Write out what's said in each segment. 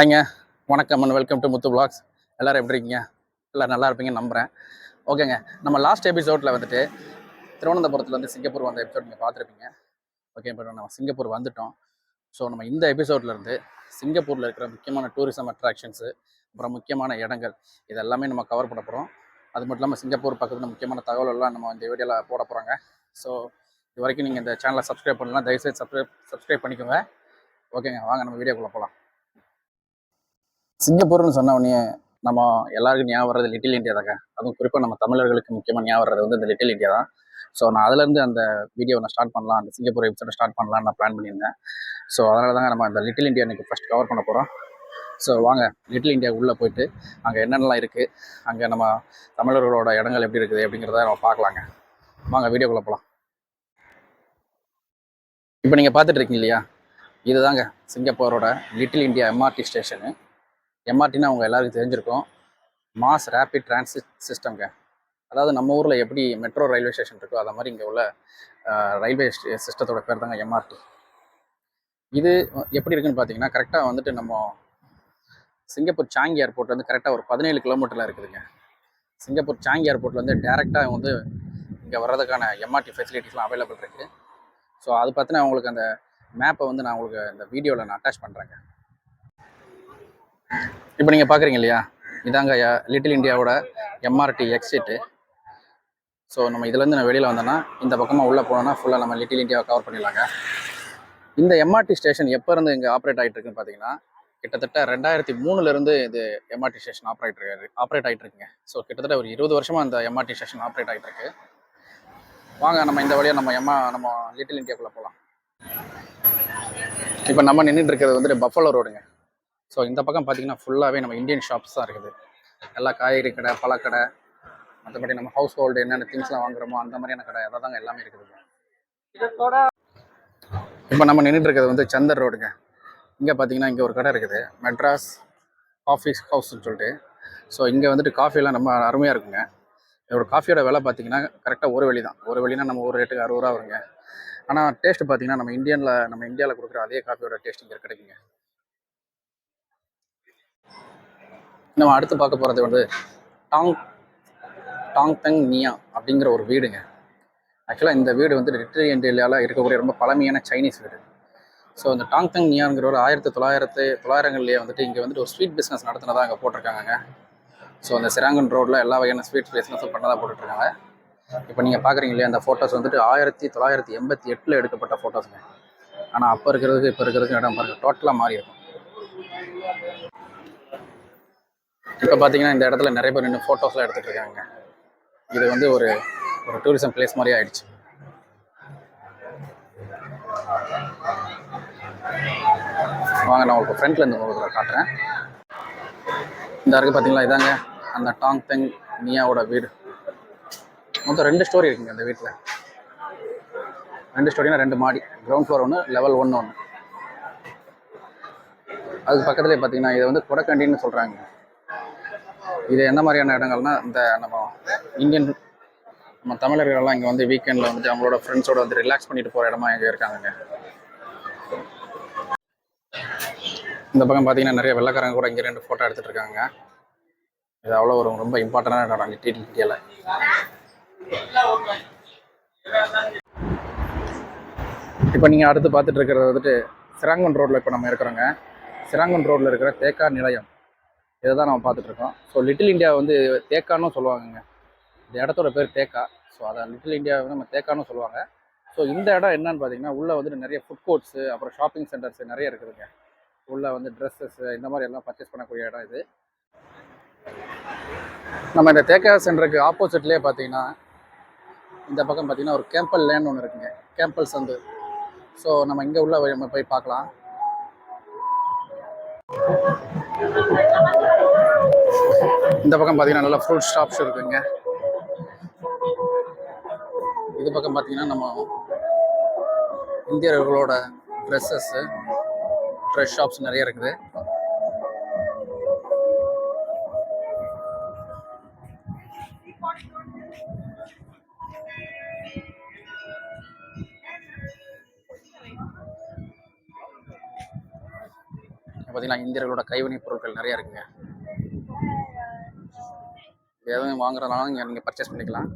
ஹாய்ங்க. வணக்கம் and welcome to Muthu blogs எல்லோரும் எப்படி இருக்கீங்க? எல்லோரும் நல்லா இருப்பீங்கன்னு நம்புகிறேன் ஓகேங்க. நம்ம லாஸ்ட் எபிசோடில் வந்துட்டு திருவனந்தபுரத்தில் வந்து சிங்கப்பூர் வந்த எபிசோட் நீங்கள் பார்த்துருப்பீங்க. ஓகே இப்போ நம்ம சிங்கப்பூர் வந்துட்டோம். ஸோ நம்ம இந்த எபிசோட்லேருந்து சிங்கப்பூரில் இருக்கிற முக்கியமான டூரிசம் அட்ராக்ஷன்ஸு அப்புறம் முக்கியமான இடங்கள் இதெல்லாமே நம்ம கவர் பண்ண போகிறோம் அது மட்டும் இல்லாமல் சிங்கப்பூர் பக்கத்தில் முக்கியமான தகவலெல்லாம் நம்ம இந்த வீடியோவில் போட போகிறாங்க ஸோ இது வரைக்கும் நீங்கள் இந்த சேனலை சப்ஸ்கிரைப் பண்ணலாம் தயவுசெய்து சப்ஸ்கிரைப் சப்ஸ்கிரைப் பண்ணிக்கோங்க. ஓகேங்க வாங்க நம்ம வீடியோக்குள்ளே போகலாம் சிங்கப்பூர்னு சொன்ன உடனே நம்ம எல்லாருக்கும் ஞாபகம் வர்றது லிட்டில் இந்தியா தாங்க. அதுவும் குறிப்பாக நம்ம தமிழர்களுக்கு முக்கியமாக ஞாபகம் வர்றது வந்து இந்த லிட்டில் இந்தியா தான். ஸோ நான் அதுலேருந்து அந்த வீடியோ நான் ஸ்டார்ட் பண்ணலாம் அந்த சிங்கப்பூர் எபிசோட ஸ்டார்ட் பண்ணலாம்னு நான் பிளான் பண்ணியிருந்தேன். ஸோ அதனால தாங்க நம்ம அந்த லிட்டில் இந்தியா இன்னைக்கு ஃபஸ்ட் கவர் பண்ண போகிறோம் ஸோ வாங்க லிட்டில் இந்தியா உள்ளே போயிட்டு அங்கே என்னென்னலாம் இருக்குது அங்கே நம்ம தமிழர்களோட இடங்கள் எப்படி இருக்குது அப்படிங்கிறத நம்ம பார்க்கலாங்க. வாங்க வீடியோக்குள்ளே போகலாம் இப்போ நீங்கள் பார்த்துட்டு இருக்கீங்க இல்லையா? இதுதாங்க சிங்கப்பூரோட லிட்டில் இந்தியா எம்ஆர்டி ஸ்டேஷனு எம்ஆர்டின்னு அவங்க எல்லாருக்கும் தெரிஞ்சிருக்கும். மாஸ் ரேபிட் டிரான்சிட் சிஸ்டம்ங்க அதாவது நம்ம ஊரில் எப்படி மெட்ரோ ரயில்வே ஸ்டேஷன் இருக்கோ அதை மாதிரி இங்கே உள்ள ரயில்வே சிஸ்டத்தோட பேர் தாங்க எம்ஆர்டி இது எப்படி இருக்குன்னு பார்த்தீங்கன்னா கரெக்டாக வந்துட்டு நம்ம சிங்கப்பூர் சாங்கி ஏர்போர்ட் வந்து கரெக்டாக ஒரு பதினேழு கிலோமீட்டரில் இருக்குதுங்க. சிங்கப்பூர் சாங்கி ஏர்போர்ட்லேருந்து டேரெக்டாக வந்து இங்கே வர்றதுக்கான எம்ஆர்டி ஃபெசிலிட்டிஸ்லாம் அவைலபிள் இருக்குது ஸோ அது பார்த்தினா உங்களுக்கு அந்த மேப்பை வந்து நான் உங்களுக்கு இந்த வீடியோவில் நான் அட்டாச் பண்ணுறேங்க இப்போ நீங்கள் பார்க்குறீங்க இல்லையா? இதாங்க லிட்டில் இந்தியாவோட எம்ஆர்டி எக்ஸிட்டு ஸோ நம்ம இதுலேருந்து நான் வெளியில் வந்தோன்னா இந்த பக்கமாக உள்ளே போனோன்னா ஃபுல்லாக நம்ம லிட்டில் இந்தியாவை கவர் பண்ணிடலாங்க. இந்த எம்ஆர்டி ஸ்டேஷன் எப்போ இருந்து இங்கே ஆப்ரேட் ஆகிட்டு இருக்குன்னு பார்த்தீங்கன்னா கிட்டத்தட்ட ரெண்டாயிரத்தி மூணுலேருந்து இது எம்ஆர்டி ஸ்டேஷன் ஆப்ரேட் இருக்காரு ஆப்ரேட் ஆகிட்டு இருக்குங்க. ஸோ கிட்டத்தட்ட ஒரு இருபது வருஷமாக அந்த எம்ஆர்டி ஸ்டேஷன் ஆப்ரேட் ஆகிட்டு இருக்கு. வாங்க நம்ம இந்த வழியாக நம்ம எம்மா நம்ம லிட்டில் இந்தியாக்குள்ளே போகலாம் இப்போ நம்ம நின்றுட்டு இருக்கிறது வந்துட்டு பஃபலோ ரோடுங்க ஸோ இந்த பக்கம் பார்த்தீங்கன்னா ஃபுல்லாகவே நம்ம இந்தியன் ஷாப்ஸ் தான் இருக்குது. எல்லா காய்கறி கடை பழக்கடை மற்றபடி நம்ம ஹவுஸ் ஹோல்டு என்னென்ன திங்ஸ்லாம் வாங்குறோமோ அந்த மாதிரியான கடை அதை தாங்க எல்லாமே இருக்குதுங்க இப்போ. நம்ம நின்றுட்டு இருக்கிறது வந்து சந்தர் ரோடுங்க. இங்கே பார்த்தீங்கன்னா இங்கே ஒரு கடை இருக்குது. மெட்ராஸ் காஃபி ஹவுஸ்னு சொல்லிட்டு. ஸோ இங்கே வந்துட்டு காஃபியெல்லாம் ரொம்ப அருமையாக இருக்குங்க. இதோட காஃபியோட விலை பார்த்தீங்கன்னா கரெக்டாக ஒரு வெளி தான் ஒரு வெளினா நம்ம ஒரு ரேட்டுக்கு அறுபது ரூபா வருங்க. ஆனால் டேஸ்ட் பார்த்தீங்கன்னா நம்ம இந்தியனில் நம்ம இந்தியாவில் கொடுக்குற அதே காஃபியோட டேஸ்ட் இங்கே கிடைக்குங்க. நம்ம அடுத்து பார்க்க போகிறது வந்து டாங் டாங் தங் நியா அப்படிங்கிற ஒரு வீடுங்க. ஆக்சுவலாக இந்த வீடு வந்து லிட்டரி இந்தியாவில் இருக்கக்கூடிய ரொம்ப பழமையான சைனீஸ் வீடு. ஸோ இந்த டாங் தங் நியாங்கிற ஒரு ஆயிரத்தி தொள்ளாயிரத்து தொள்ளாயிரங்கள்லேயே வந்துட்டு இங்கே வந்துட்டு ஒரு ஸ்வீட் பிஸ்னஸ் நடத்தினதாக அங்கே போட்டிருக்காங்க ஸோ அந்த சிராங்கன் ரோட்டில் எல்லா வகையான ஸ்வீட் பிஸ்னஸும் பண்ணதாக போட்டுட்ருக்காங்க. இப்போ நீங்கள் பார்க்குறீங்க இல்லையா அந்த ஃபோட்டோஸ் வந்துட்டு ஆயிரத்தி தொள்ளாயிரத்தி எண்பத்தி எட்டில் எடுக்கப்பட்ட ஃபோட்டோஸுங்க ஆனால் அப்போ இருக்கிறதுக்கு இப்போ இருக்கிறதுக்கு இடம் பாருங்கள் டோட்டலாக மாறி இருக்கும் இப்போ பார்த்தீங்கன்னா இந்த இடத்துல நிறைய பேர் நின்று ஃபோட்டோஸ்லாம் எடுத்துகிட்டு இருக்காங்க. இது வந்து ஒரு ஒரு டூரிசம் பிளேஸ் மாதிரி ஆயிடுச்சு. வாங்க நான் உங்களுக்கு ஃப்ரண்ட்ல இருந்து உங்களுக்கு காட்டுறேன். இந்த இருக்கு பார்த்தீங்களா இதாங்க அந்த டாங் தெங் மியாவோட வீடு. மொத்தம் ரெண்டு ஸ்டோரி இருக்குங்க அந்த வீட்டில் ரெண்டு ஸ்டோரினா ரெண்டு மாடி. கிரவுண்ட் ஃப்ளோர் ஒன்று லெவல் ஒன்று ஒன்று அதுக்கு பக்கத்துலேயே பார்த்தீங்கன்னா இதை வந்து கொடக்கண்டின்னு சொல்கிறாங்க இது என்ன மாதிரியான இடங்கள்னா இந்த நம்ம இந்தியன் நம்ம தமிழர்கள்லாம் இங்கே வந்து வீக்கெண்டில் வந்துட்டு அவங்களோட ஃப்ரெண்ட்ஸோட வந்து ரிலாக்ஸ் பண்ணிட்டு போகிற இடமா இங்கே இருக்காங்க இந்த பக்கம் பார்த்தீங்கன்னா நிறைய வெள்ளக்காரங்க கூட இங்கே ரெண்டு ஃபோட்டோ எடுத்துகிட்டு இருக்காங்க. இது அவ்வளோ ஒரு ரொம்ப இம்பார்ட்டண்டான இடம் லிட்டில் இந்தியாவில் இப்போ நீங்கள் அடுத்து பார்த்துட்டு இருக்கிறது வந்துட்டு சிராங்கன் ரோட்டில் இப்போ நம்ம இருக்கிறோங்க. சிராங்கன் ரோட்டில் இருக்கிற தேக்கா நிலையம். இதை தான் நம்ம பார்த்துட்ருக்கோம். ஸோ லிட்டில் இந்தியா வந்து தேக்கான்னு சொல்லுவாங்கங்க. இந்த இடத்தோட பேர் தேக்கா. ஸோ அதை லிட்டில் இந்தியா வந்து நம்ம தேக்கான்னு சொல்லுவாங்க. ஸோ இந்த இடம் என்னன்னு பார்த்தீங்கன்னா உள்ளே வந்துட்டு நிறைய ஃபுட் கோர்ட்ஸு அப்புறம் ஷாப்பிங் சென்டர்ஸ் நிறைய இருக்குதுங்க. உள்ளே வந்து ட்ரெஸ்ஸஸ் இந்த மாதிரி எல்லாம் பர்ச்சேஸ் பண்ணக்கூடிய இடம் இது. நம்ம இந்த தேக்கா சென்டருக்கு ஆப்போசிட்லேயே பார்த்தீங்கன்னா இந்த பக்கம் பார்த்தீங்கன்னா ஒரு கேம்பல் லேண்ட் ஒன்று இருக்குங்க. கேம்பல் சந்து. ஸோ நம்ம இங்கே உள்ள நம்ம போய் பார்க்கலாம். இந்த பக்கம் பார்த்தீங்கன்னா நல்லா ஃப்ரூட் ஷாப்ஸ் இருக்குங்க. இது பக்கம் பார்த்தீங்கன்னா நம்ம இந்தியர்களோட ட்ரெஸ்ஸஸ்ஸு ட்ரெஸ் ஷாப்ஸ் நிறைய இருக்குது. பார்த்தீங்கன்னா இந்தியர்களோட கைவினைப் பொருட்கள் நிறைய இருக்குங்க. எதுவும் வாங்குறதுனால இங்கே நீங்கள் பர்ச்சேஸ் பண்ணிக்கலாம்.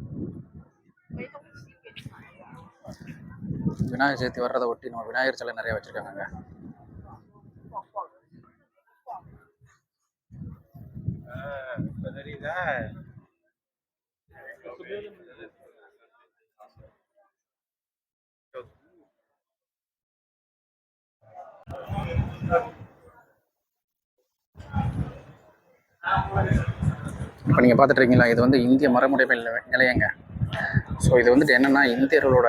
விநாயகர் சதுர்த்தி வர்றதை ஒட்டி நம்ம விநாயகர் சிலை நிறைய வச்சுருக்காங்க தெரியுதா இப்போ நீங்கள் பார்த்துட்ருக்கீங்களா இது வந்து இந்திய மரமுடைமை நிலையங்க. ஸோ இது வந்துட்டு என்னென்னா இந்தியர்களோட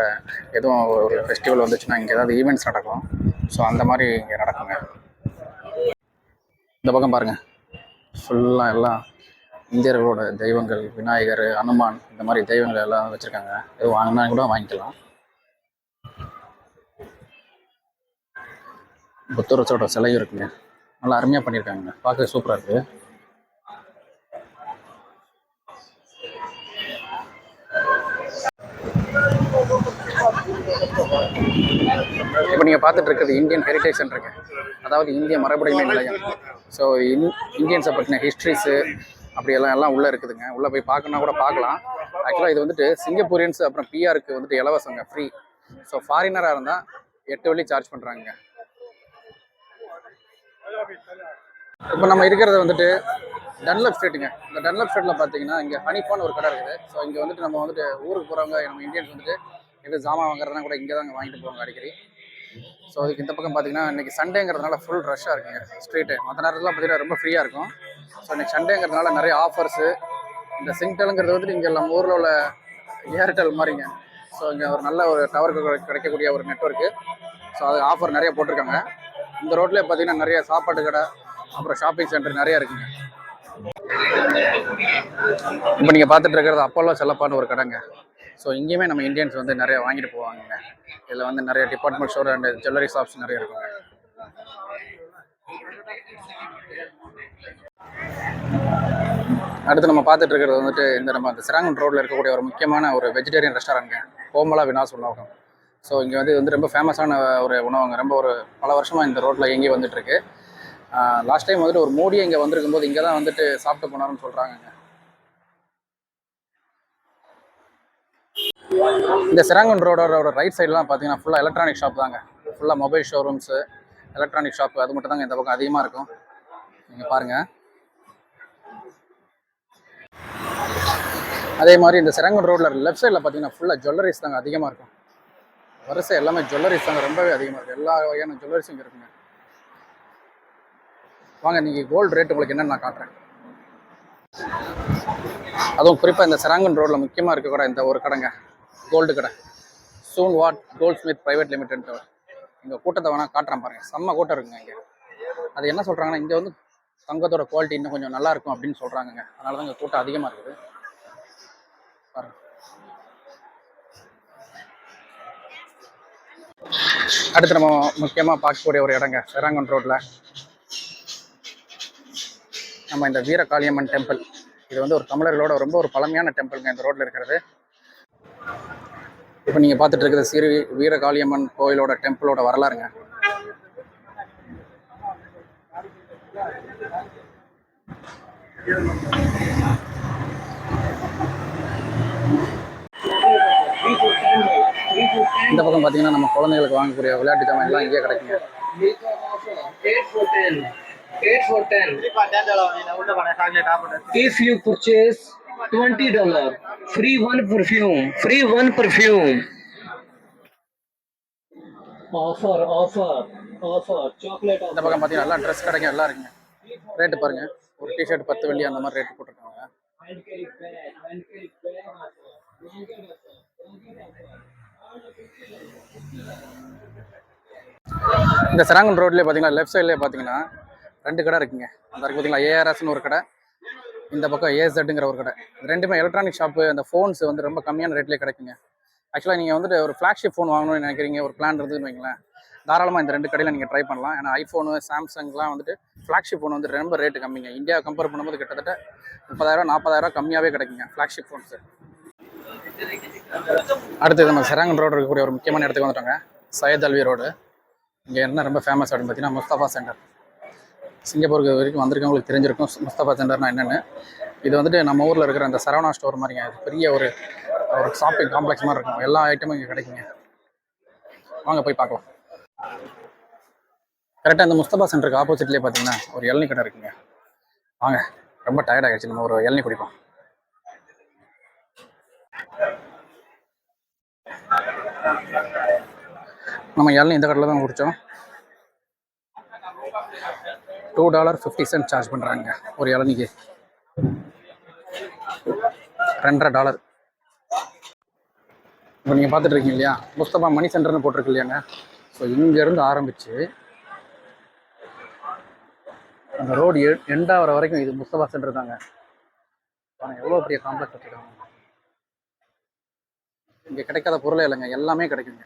எதுவும் ஒரு ஃபெஸ்டிவல் வந்துச்சுன்னா இங்கே ஏதாவது ஈவெண்ட்ஸ் நடக்கும் ஸோ அந்த மாதிரி இங்கே நடக்குங்க. இந்த பக்கம் பாருங்கள் ஃபுல்லாக எல்லாம் இந்தியர்களோட தெய்வங்கள் விநாயகர் அனுமான் இந்த மாதிரி தெய்வங்கள் எல்லாம் வச்சுருக்காங்க. எதுவும் வாங்கினா கூட வாங்கிக்கலாம். புத்தரசோட சிலையும் இருக்குங்க. நல்லா அருமையாக பண்ணியிருக்காங்க. பார்க்க சூப்பராக இருக்குது இப்போ நீங்கள் பார்த்துட்டு இருக்கிறது இந்தியன் ஹெரிட்டேஜ் சென்டருங்க அதாவது இந்திய மரபுடைமை நிலையம். ஸோ இன் இந்தியன்ஸை பற்றின ஹிஸ்ட்ரிஸு அப்படியெல்லாம் எல்லாம் உள்ளே இருக்குதுங்க. உள்ளே போய் பார்க்கணுன்னா கூட பார்க்கலாம். ஆக்சுவலாக இது வந்துட்டு சிங்கப்பூரியன்ஸ் அப்புறம் பிஆருக்கு வந்துட்டு இலவசங்க ஃப்ரீ ஸோ ஃபாரினராக இருந்தால் எட்டு வழி சார்ஜ் பண்ணுறாங்க இப்போ நம்ம இருக்கிறது வந்துட்டு டன்லப் ஸ்ட்ரீட்டுங்க இந்த டன்லப் ஸ்ட்ரீட்டில் பார்த்தீங்கன்னா இங்கே ஹனிஃபான் ஒரு கடை இருக்குது. ஸோ இங்கே வந்துட்டு நம்ம வந்துட்டு ஊருக்கு போகிறவங்க நம்ம இந்தியன்ஸ் வந்துட்டு எது ஜாமான் வாங்குறதுனா கூட இங்கே தான் வாங்கிட்டு போவாங்க அடிக்கடி. ஸோ அதுக்கு இந்த பக்கம் பார்த்தீங்கன்னா இன்றைக்கி சண்டேங்கிறதுனால ஃபுல் ரஷ்ஷாக இருக்குங்க ஸ்ட்ரீட்டு மற்ற நேரத்தில் பார்த்தீங்கன்னா ரொம்ப ஃப்ரீயாக இருக்கும். ஸோ இன்றைக்கி சண்டேங்கிறதுனால நிறைய ஆஃபர்ஸு இந்த சிங்டெலுங்கிறது வந்துட்டு இங்கே நம்ம ஊரில் உள்ள ஏர்டெல் மாதிரிங்க ஸோ இங்கே ஒரு நல்ல ஒரு டவருக்கு கிடைக்கக்கூடிய ஒரு நெட்ஒர்க்கு ஸோ அது ஆஃபர் நிறைய போட்டிருக்காங்க. இந்த ரோட்லேயே பார்த்தீங்கன்னா நிறைய சாப்பாட்டு கடை அப்புறம் ஷாப்பிங் சென்டர் நிறையா இருக்குங்க. இப்போ நீங்கள் பார்த்துட்டு இருக்கிறது அப்போல்லாம் செல்லப்பான்னு ஒரு கடைங்க. ஸோ இங்கேயுமே நம்ம இந்தியன்ஸ் வந்து நிறைய வாங்கிட்டு போவாங்க இதில் வந்து நிறைய department store and jewellery shops நிறைய இருக்குங்க. அடுத்து நம்ம பார்த்துட்டு இருக்கிறது வந்துட்டு இந்த நம்ம அந்த சிராங்கன் ரோட்டில் இருக்கக்கூடிய ஒரு முக்கியமான ஒரு வெஜிடேரியன் ரெஸ்டாரண்ட்ங்க கோமலா வினாஸ் உணவகம். ஸோ இங்கே வந்து வந்து ரொம்ப ஃபேமஸான ஒரு உணவகம் ரொம்ப ஒரு பல வருஷமாக இந்த ரோட்டில் எங்கேயும் வந்துட்டு இருக்கு. லாஸ்ட் டைம் வந்துட்டு ஒரு மோடி இங்கே வந்திருக்கும் போது இங்கே தான் வந்துட்டு சாப்பிட்டு போனாருன்னு சொல்கிறாங்க இந்த சிராங்கன் ரோடோட ரைட் சைட்லாம் பார்த்தீங்கன்னா ஃபுல்லாக எலக்ட்ரானிக் ஷாப் தாங்க. ஃபுல்லாக மொபைல் ஷோரூம்ஸு எலக்ட்ரானிக் ஷாப் அது மட்டும் தாங்க இந்த பக்கம் அதிகமாக இருக்கும். நீங்கள் பாருங்கள் அதே மாதிரி இந்த சிரங்கன் ரோட்டில் லெஃப்ட் சைடில் பார்த்தீங்கன்னா ஃபுல்லாக ஜுவல்லரிஸ் தாங்க அதிகமாக இருக்கும். வரிசை எல்லாமே ஜுவல்லரிஸ் தாங்க ரொம்பவே அதிகமாக இருக்குது எல்லா வகையான ஜுவல்லரிஸும் இங்கே இருக்குங்க. வாங்க நீங்கள் கோல்டு ரேட் உங்களுக்கு என்னென்னு நான் காட்டுறேன். அதுவும் குறிப்பாக இந்த சிராங்கன் ரோட்டில் முக்கியமாக இருக்க கூட இந்த ஒரு கடைங்க. கோல்டு கடை. சூன் வாட் கோல்ட் ஸ்மித் ப்ரைவேட் லிமிடெட் இங்கே கூட்டத்தை வேணால் காட்டுறேன் பாருங்கள் செம்ம கூட்டம் இருக்குங்க இங்கே. அது என்ன சொல்கிறாங்கன்னா இங்கே வந்து தங்கத்தோட குவாலிட்டி இன்னும் கொஞ்சம் நல்லா இருக்கும் அப்படின்னு சொல்கிறாங்கங்க அதனால தான் இங்கே கூட்டம் அதிகமாக இருக்குது. பாருங்க. அடுத்து நம்ம முக்கியமாக பார்க்கக்கூடிய ஒரு இடங்க செராங்கன் ரோட்டில் நம்ம இந்த வீரகாளியம்மன் டெம்பிள் இது வந்து ஒரு தமிழர்களோட ரொம்ப ஒரு பழமையான டெம்பிள்ங்க இந்த ரோட்டில் இருக்கிறது. இப்போ நீங்கள் பார்த்துட்டு இருக்கிறது சிறு வீரகாளியம்மன் கோயிலோட டெம்பிளோட வரலாறுங்க. இந்த பக்கம் பார்த்தீங்கன்னா நம்ம குழந்தைகளுக்கு வாங்கக்கூடிய விளையாட்டு ஜாமான் எல்லாம் இங்கே கிடைக்குங்க. Eight for ten. Eight for ten. If you purchase twenty dollar, free one perfume. Free one perfume. Offer, offer, offer. Chocolate இந்த. பக்கம் பார்த்தீங்கன்னா எல்லாம் ட்ரெஸ் கிடைக்கும் எல்லாம் இருக்குங்க ரேட்டு பாருங்க ஒரு டிஷர்ட் பத்து வெள்ளி அந்த மாதிரி ரேட்டு போட்டிருக்காங்க. இந்த சிராங்கன் ரோட்லேயே பார்த்தீங்கன்னா லெஃப்ட் சைட்லேயே பார்த்தீங்கன்னா ரெண்டு கடை இருக்குங்க. அந்த இருக்கு பார்த்தீங்களா ஏஆர்எஸ்னு ஒரு கடை. இந்த பக்கம் ஏஎஸ்எட்டுங்கிற ஒரு கடை. ரெண்டுமே எலக்ட்ரானிக் ஷாப்பு அந்த ஃபோன்ஸ் வந்து ரொம்ப கம்மியான ரேட்லேயே கிடைக்குங்க. ஆக்சுவலாக நீங்கள் வந்துட்டு ஒரு ஃப்ளாக்ஷிப் ஃபோன் வாங்கணும்னு நினைக்கிறீங்க ஒரு பிளான் இருந்துன்னு வைங்களேன். தாராளமாக இந்த ரெண்டு கடையில் நீங்கள் ட்ரை பண்ணலாம். ஏன்னா ஐஃபோனு சாம்சங்லாம் வந்துட்டு ஃப்ளாக்ஷிப் ஃபோன் வந்து ரொம்ப ரேட்டு கம்மிங்க. இந்தியா கம்பேர் பண்ணும்போது கிட்டத்தட்ட முப்பதாயிரம் நாற்பதாயிரம் கம்மியாகவே கிடைக்குங்க ஃப்ளாக்ஷிப் ஃபோன்ஸு அடுத்து நம்ம செராங்கன் ரோடு இருக்கக்கூடிய ஒரு முக்கியமான இடத்துக்கு வந்துட்டோங்க. சையத் அல்வி ரோடு இங்கே என்ன ரொம்ப ஃபேமஸ் அப்படின்னு பார்த்தீங்கன்னா முஸ்தபா சென்டர் சிங்கப்பூருக்கு வரைக்கும் வந்திருக்கவங்களுக்கு தெரிஞ்சிருக்கும். முஸ்தபா சென்டர்னா என்னென்னு. இது வந்துட்டு நம்ம ஊரில் இருக்கிற அந்த சரவணா ஸ்டோர் மாதிரிங்க. இது பெரிய ஒரு ஒரு ஷாப்பிங் காம்ப்ளெக்ஸ் மாதிரி இருக்கும். எல்லா ஐட்டமும் இங்கே கிடைக்குங்க. வாங்க போய் பார்க்கலாம். கரெக்டாக அந்த முஸ்தபா சென்டருக்கு ஆப்போசிட்லேயே பார்த்தீங்கன்னா ஒரு இளநி கடை இருக்குங்க. வாங்க ரொம்ப டயர்ட் ஆகிடுச்சு. நம்ம ஒரு இளநீ குடிப்போம். நம்ம இளநி இந்த கடையில் தான் குடித்தோம் two dollar fifty cent charge பண்ணுறாங்க ஒரு இளநிக்கு. ரெண்டரை டாலர் இப்போ நீங்கள் பார்த்துட்டு இருக்கீங்க இல்லையா முஸ்தபா மணி சென்டர்னு போட்டிருக்கு இல்லையாங்க ஸோ இங்கேருந்து ஆரம்பித்து அந்த ரோடு எ எண்டாகிற வரைக்கும் இது முஸ்தபா சென்டர் தாங்க. ஆனால் எவ்வளோ பெரிய காம்ப்ளெக்ஸ் வச்சுருக்காங்க இங்கே கிடைக்காத பொருளே இல்லைங்க எல்லாமே கிடைக்குங்க.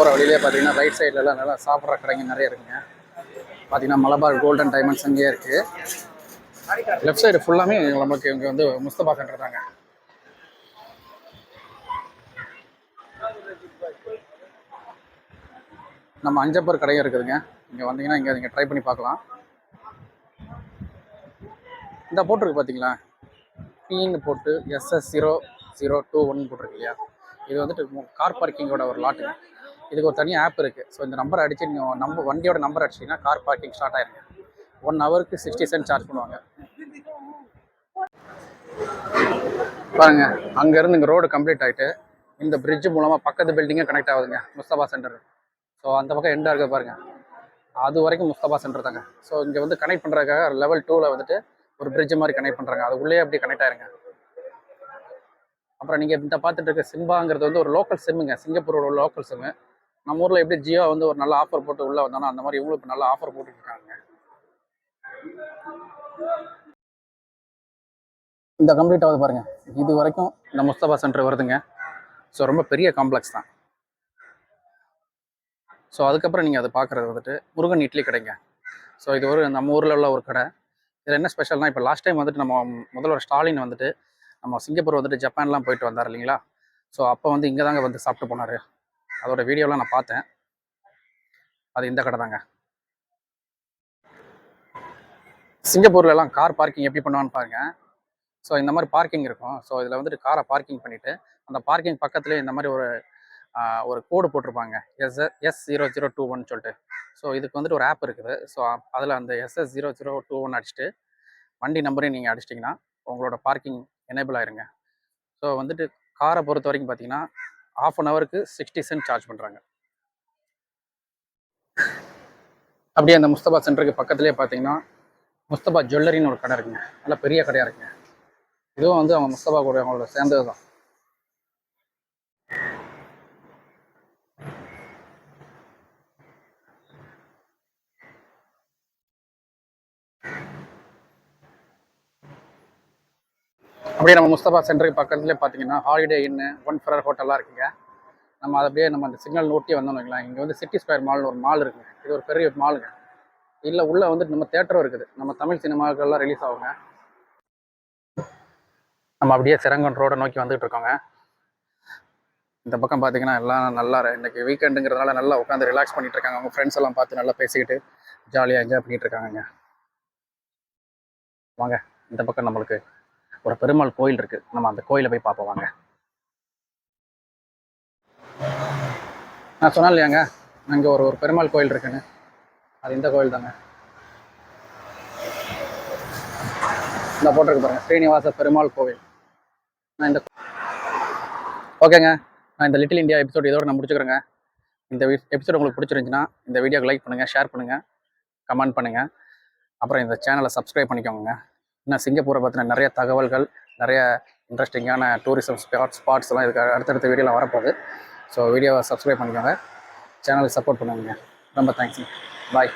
போகிற வழியிலே பார்த்தீங்கன்னா ரைட் சைட்லலாம் நல்லா சாப்பிட்ற கடைங்க நிறைய இருக்குங்க. பார்த்தீங்கன்னா மலபார் கோல்டன் டைமண்ட்ஸ் அங்கேயே இருக்குது லெஃப்ட் சைடு ஃபுல்லாமே நமக்கு இங்கே வந்து முஸ்தபா சென்டர் தாங்க. நம்ம அஞ்சப்பர் கடையும் இருக்குதுங்க. இங்கே வந்தீங்கன்னா இங்கே நீங்கள் ட்ரை பண்ணி பார்க்கலாம். இந்த போட்டிருக்கு பார்த்தீங்களா பின்னு போட்டு SS zero zero two one போட்டிருக்கு இல்லையா? இது வந்துட்டு கார் பார்க்கிங்கோட ஒரு லாட்டுங்க இதுக்கு ஒரு தனி ஆப் இருக்குது ஸோ இந்த நம்பர் அடிச்சு நீங்கள் நம்ப வண்டியோட நம்பர் அடிச்சிங்கன்னா கார் பார்க்கிங் ஸ்டார்ட் ஆயிருங்க ஒன் ஹவருக்கு சிக்ஸ்டி சென்ட் சார்ஜ் பண்ணுவாங்க. பாருங்க அங்கேருந்து இங்கே ரோடு கம்ப்ளீட் ஆகிட்டு இந்த பிரிட்ஜ் மூலமாக பக்கத்து பில்டிங்கே கனெக்ட் ஆகுதுங்க முஸ்தபா சென்டர் ஸோ அந்த பக்கம் எண்டாக இருக்க பாருங்க. அது வரைக்கும் முஸ்தபா சென்டர் தாங்க. ஸோ இங்கே வந்து கனெக்ட் பண்ணுறதுக்காக லெவல் டூவில் வந்துட்டு ஒரு பிரிட்ஜ் மாதிரி கனெக்ட் பண்ணுறாங்க அது உள்ளே அப்படியே கனெக்ட் ஆயிருங்க. அப்புறம் நீங்கள் இந்த பார்த்துட்டு இருக்க சிம்பாங்கிறது வந்து ஒரு லோக்கல் சிம்முங்க சிங்கப்பூரோட லோக்கல் சிம்மு நம்ம ஊரில் எப்படி ஜியோ வந்து ஒரு நல்ல ஆஃபர் போட்டு உள்ளே வந்தானோ அந்த மாதிரி இவங்களுக்கு நல்ல ஆஃபர் போட்டுருக்காங்க இந்த கம்ப்ளீட் ஆகுது பாருங்கள் இது வரைக்கும் இந்த முஸ்தபா சென்டர் வருதுங்க. ஸோ ரொம்ப பெரிய காம்ப்ளெக்ஸ் தான். ஸோ அதுக்கப்புறம் நீங்கள் அதை பார்க்குறது வந்துட்டு முருகன் இட்லி கடைங்க. ஸோ இது ஒரு நம்ம ஊரில் உள்ள ஒரு கடை. இதில் என்ன ஸ்பெஷல்னா இப்போ லாஸ்ட் டைம் வந்துட்டு நம்ம முதல்வர் ஸ்டாலின் வந்துட்டு நம்ம சிங்கப்பூர் வந்துட்டு ஜப்பான்லாம் போயிட்டு வந்தார் இல்லைங்களா? ஸோ அப்போ வந்து இங்கே தாங்க வந்து சாப்பிட்டு போனார். அதோட வீடியோலாம் நான் பார்த்தேன். அது இந்த கடை தாங்க. சிங்கப்பூர்லலாம் கார் பார்க்கிங் எப்படி பண்ணுவான்னு பாருங்கள் ஸோ இந்த மாதிரி பார்க்கிங் இருக்கும். ஸோ இதில் வந்துட்டு காரை பார்க்கிங் பண்ணிவிட்டு அந்த பார்க்கிங் பக்கத்துலேயே இந்த மாதிரி ஒரு ஒரு கோடு போட்டிருப்பாங்க. S S zero zero two one சொல்லிட்டு. ஸோ இதுக்கு வந்துட்டு ஒரு ஆப் இருக்குது. ஸோ அதில் அந்த SS zero zero two one அடிச்சுட்டு வண்டி நம்பரையும் நீங்கள் அடிச்சிட்டிங்கன்னா உங்களோட பார்க்கிங் எனேபிள் ஆயிருங்க. ஸோ வந்துட்டு காரை பொறுத்த வரைக்கும் பார்த்தீங்கன்னா ஆஃப் அன் ஹவருக்கு சிக்ஸ்டி சென்ட் சார்ஜ் பண்ணுறாங்க அப்படியே அந்த முஸ்தபா சென்டருக்கு பக்கத்துலேயே பார்த்தீங்கன்னா முஸ்தபா ஜுவல்லரின்னு ஒரு கடை இருக்குங்க. நல்ல பெரிய கடையாக இருக்குங்க. இதுவும் வந்து அவங்க முஸ்தபா கூட அவங்களோட சேர்ந்தது தான் அப்படியே நம்ம முஸ்தபா சென்டருக்கு பக்கத்துலேயே பார்த்தீங்கன்னா ஹாலிடே இன்னு ஒன் ஃபரர் ஹோட்டலாக இருக்குங்க. நம்ம அதை அப்படியே நம்ம அந்த சிக்னல் நோட்டி வந்தோம்னு வைங்களேன். இங்கே வந்து சிட்டி ஸ்கொயர் மால்னு ஒரு மால் இருக்குங்க. இது ஒரு பெரிய மாலுங்க இல்லை உள்ளே வந்துட்டு நம்ம தேட்டரும் இருக்குது. நம்ம தமிழ் சினிமாக்கள்லாம் ரிலீஸ் ஆகுங்க. நம்ம அப்படியே சிறங்கன் ரோடை நோக்கி வந்துட்டு இருக்கோங்க. இந்த பக்கம் பார்த்தீங்கன்னா எல்லாம் நல்லா இன்றைக்கி வீக்கெண்டுங்கிறதுனால நல்லா உட்காந்து ரிலாக்ஸ் பண்ணிட்டு இருக்காங்க. அவங்க ஃப்ரெண்ட்ஸ் எல்லாம் பார்த்து நல்லா பேசிக்கிட்டு ஜாலியாக என்ஜாய் பண்ணிகிட்டு இருக்காங்கங்க. வாங்க இந்த பக்கம் நம்மளுக்கு ஒரு பெருமாள் கோயில் இருக்கு. நம்ம அந்த கோயிலை போய் பார்ப்போம் வாங்க. நான் சொன்னேன் இல்லையாங்க? அங்கே ஒரு ஒரு பெருமாள் கோயில் இருக்குன்னு. அது இந்த கோயில் தாங்க. இந்த போட்டிருக்கு பாருங்க. ஸ்ரீனிவாச பெருமாள் கோவில். நான் இந்த ஓகேங்க. நான் இந்த லிட்டில் இந்தியா எபிசோட் இதோட நான் முடிச்சுக்கிறேங்க. இந்த எபிசோட் உங்களுக்கு பிடிச்சிருந்துச்சுன்னா இந்த வீடியோக்கு லைக் பண்ணுங்கள் ஷேர் பண்ணுங்கள் கமெண்ட் பண்ணுங்கள் அப்புறம் இந்த சேனலை சப்ஸ்கிரைப் பண்ணிக்கோங்க இன்னும் சிங்கப்பூரை பற்றின நிறைய தகவல்கள் நிறைய இன்ட்ரெஸ்டிங்கான டூரிசம் ஸ்பாட் ஸ்பாட்ஸ் எல்லாம் இதுக்கு அடுத்தடுத்த வீடியோவில் வரப்போகுது. ஸோ வீடியோவை சப்ஸ்கிரைப் பண்ணிக்கோங்க. சேனலுக்கு சப்போர்ட் பண்ணுங்க. ரொம்ப தேங்க்ஸுங்க பாய்